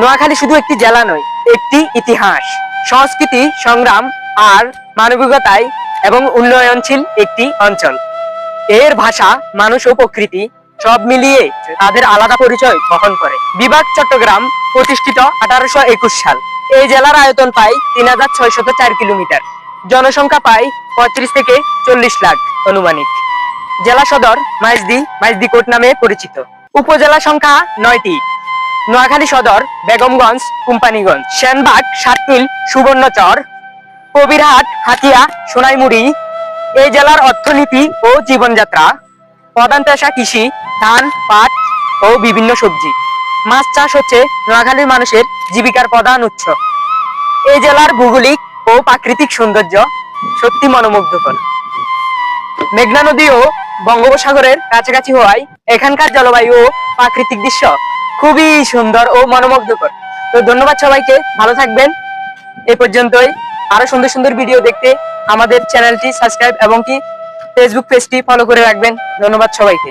নোয়াখালী শুধু একটি জেলা নয়, একটি ইতিহাস। সংস্কৃতি, সংগ্রাম আর মানবিকতায় এবং উন্নয়নশীল একটি অঞ্চল। এর ভাষা, মানুষ ও প্রকৃতি সব মিলিয়ে তাদের আলাদা পরিচয় বহন করে। বিভাগ চট্টগ্রাম প্রতিষ্ঠিত আঠারোশো একুশ সাল। এই জেলার আয়তন পায় তিন হাজার ছয়শত চার কিলোমিটার। জনসংখ্যা পায় পঁয়ত্রিশ থেকে চল্লিশ লাখ অনুমানিক জেলা সদর মাইজদি মাইজদি কোট নামে পরিচিত। উপজেলা সংখ্যা নয়টি। নোয়াখালী সদর, বেগমগঞ্জ, কোম্পানিগঞ্জ, সেনবাগ, সাতমিল, সুবর্ণচর, কবিরহাট, হাতিয়া, সোনাইমুড়ি এই জেলার অর্থনীতি ও জীবনযাত্রা প্রধান পেশা কৃষি, ধান, পাট ও বিভিন্ন সবজি। মাছ চাষ হচ্ছে নোয়াখালীর মানুষের জীবিকার প্রধান উৎস। এই জেলার ভৌগোলিক ও প্রাকৃতিক সৌন্দর্য সত্যি মনোমুগ্ধকর। মেঘনা নদী ও বঙ্গোপসাগরের কাছাকাছি হওয়ায় এখানকার জলবায়ু ও প্রাকৃতিক দৃশ্য খুবই সুন্দর ও মনোমুগ্ধকর। তো ধন্যবাদ সবাইকে, ভালো থাকবেন। এই পর্যন্তই। আরও সুন্দর সুন্দর ভিডিও দেখতে আমাদের চ্যানেলটি সাবস্ক্রাইব এবং কি ফেসবুক পেজটি ফলো করে রাখবেন। ধন্যবাদ সবাইকে।